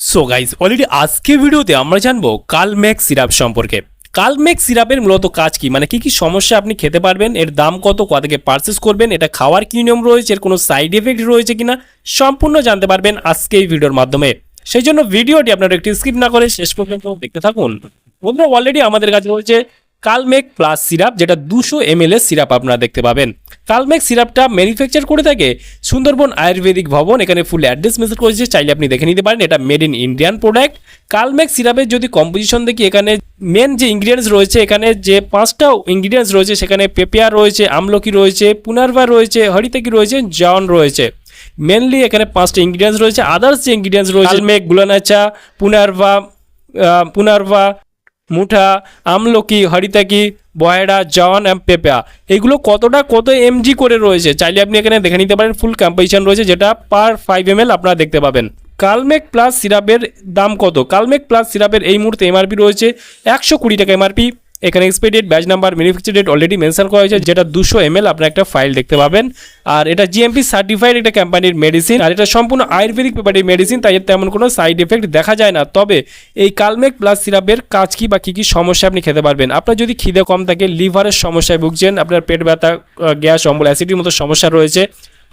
So guys already আজকে ভিডিওতে আমরা জানব কালমেক সিরাপ সম্পর্কে। কালমেক সিরাপের মূলত কাজ কি? মানে কি কি সমস্যা আপনি খেতে পারবেন? এর দাম কত? কোথা থেকে পারচেস করবেন? এটা খাওয়ার কি নিয়ম রয়েছে? এর কোনো সাইড এফেক্ট রয়েছে কিনা? সম্পূর্ণ জানতে পারবেন আজকে এই ভিডিওর মাধ্যমে। সেই জন্য ভিডিওটি আপনারা একটি স্কিপ না করে শেষ পর্যন্ত দেখতে থাকুন। বন্ধুরা অলরেডি আমাদের কাছে রয়েছে কালমেক প্লাস সিরাপ যেটা দুশো এম এর সিরাপ আপনারা দেখতে পাবেন। কালমেক সিরাপটা ম্যানুফ্যাকচার করে থাকে সুন্দরবন আয়ুর্বেদিক ভবন। এখানে ফুল অ্যাড্রেস মেসেজ করেছে চাইলে আপনি দেখে নিতে পারেন এটা made in Indian product Kalmegh সিরাপের যদি কম্পোজিশন দেখি এখানে মেন যে ইনগ্রিডিয়েন্টস রয়েছে এখানে যে পাঁচটা ইনগ্রিডিয়েন্টস রয়েছে সেখানে পেপিয়ার রয়েছে আমলকি রয়েছে পুনারভা রয়েছে হরিতাকি রয়েছে জন রয়েছে। মেনলি এখানে পাঁচটা ইনগ্রিডিয়েন্টস রয়েছে। আদার্স যে ইনগ্রিডিয়েন্টস রয়েছে কালমেক গুলানাচা পুনারভা আহ, পুনারভা মুঠা, আমলকি হরিতাকি বয়রা, জওয়ান অ্যাম পেপা। এগুলো কতটা, কত এমজি করে রয়েছে? চাইলে আপনি এখানে দেখে নিতে পারেন ফুল কম্পোজিশন রয়েছে, যেটা পার ফাইভ এম আপনারা দেখতে পাবেন। কালমেক প্লাস সিরাপের দাম কত? কালমেক প্লাস সিরাপের এই মুহূর্তে এমআরপি রয়েছে, একশো কুড়ি টাকা এমআরপি এখানে expiry date batch number manufacture date already mention করা হয়েছে, যেটা দুশো এম আপনার একটা ফাইল দেখতে পাবেন। আর এটা জিএমপি সার্টিফাইড একটা কোম্পানির মেডিসিন আর এটা সম্পূর্ণ আয়ুর্বেদিক পেপারের মেডিসিন তাই তেমন কোনো সাইড এফেক্ট দেখা যায় না। তবে এই কালমেক প্লাস সিরাপের কাজ কি বা কী কী সমস্যা আপনি খেতে পারবেন? আপনার যদি খিদে কম থাকে, লিভারের সমস্যায় ভুগছেন, আপনার পেট ব্যথা গ্যাস, অম্বল অ্যাসিডির মতো সমস্যা রয়েছে,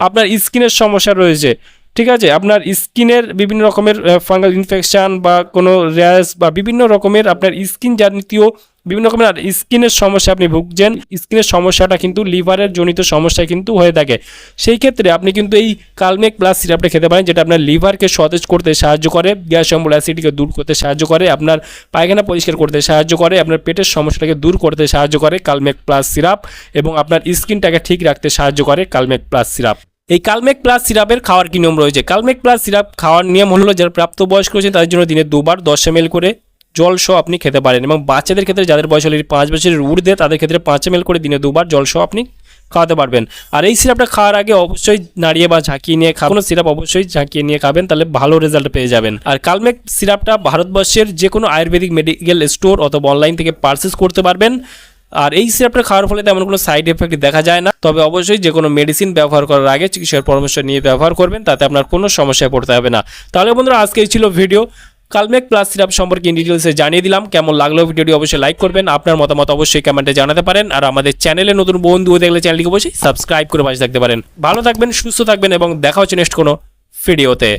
আপনার স্কিনের সমস্যা রয়েছে ঠিক আছে? আপনার স্কিনের বিভিন্ন রকমের ফাঙ্গাল ইনফেকশান বা কোনো র্যাশ বা বিভিন্ন রকমের আপনার স্কিন জাতীয় বিভিন্ন রকমের স্কিনের সমস্যা আপনি ভুগছেন, স্কিনের সমস্যাটা কিন্তু লিভারের জনিত সমস্যা কিন্তু হয়ে থাকে। সেই ক্ষেত্রে আপনি কিন্তু এই কালমেক প্লাস সিরাপটা খেতে পারেন, যেটা আপনার লিভারকে সতেজ করতে সাহায্য করে, গ্যাস অম্বল অ্যাসিডকে দূর করতে সাহায্য করে, আপনার পায়খানা পরিষ্কার করতে সাহায্য করে, আপনার পেটের সমস্যাটাকে দূর করতে সাহায্য করে কালমেক প্লাস সিরাপ এবং আপনার স্কিনটাকে ঠিক রাখতে সাহায্য করে কালমেক প্লাস সিরাপ এই কালমেক প্লাস সিরাপের খাওয়ার কি নিয়ম রয়েছে? কালমেক প্লাস সিরাপ খাওয়ার নিয়ম হলো যারা প্রাপ্তবয়স্ক রয়েছে তাদের জন্য দিনে দুবার দশ এম করে জল সহ আপনি খেতে পারেন এবং বাচ্চাদের ক্ষেত্রে যাদের বয়স হলে পাঁচ বছরের ঊর্ধ্বে, তাদের ক্ষেত্রে পাঁচ এম করে দিনে দুবার জল সহ আপনি খাওয়াতে পারবেন। আর এই সিরাপটা খাওয়ার আগে অবশ্যই নাড়িয়ে বা ঝাঁকিয়ে নিয়ে খাবেন। সিরাপ অবশ্যই ঝাঁকিয়ে নিয়ে খাবেন, তাহলে ভালো রেজাল্ট পেয়ে যাবেন। আর কালমেক সিরাপটা ভারতবর্ষের যে কোনো আয়ুর্বেদিক মেডিকেল স্টোর অথবা অনলাইন থেকে পারচেস করতে পারবেন। আর এই সিরাপটা খাওয়ার ফলে তেমন কোনো সাইড এফেক্ট দেখা যায় না। তবে অবশ্যই যে কোনো মেডিসিন ব্যবহার করার আগে চিকিৎসার পরামর্শ নিয়ে ব্যবহার করবেন, তাতে আপনার কোনো সমস্যায় পড়তে হবে না। তাহলে বন্ধুরা, আজকে এই ছিল ভিডিও কালমেক প্লাস সিরাপ সম্পর্কে ডিটেলসে জানিয়ে দিলাম। কেমন লাগল ভিডিওটি অবশ্যই লাইক করবেন। আপনার মতামত অবশ্যই কমেন্টে জানাতে পারেন। আর আমাদের চ্যানেলে নতুন বন্ধু দেখলে চ্যানেলটিকে অবশ্যই সাবস্ক্রাইব করে পাশে থাকতে পারেন। ভালো থাকবেন, সুস্থ থাকবেন এবং দেখা হচ্ছে নেক্সট কোনো ভিডিওতে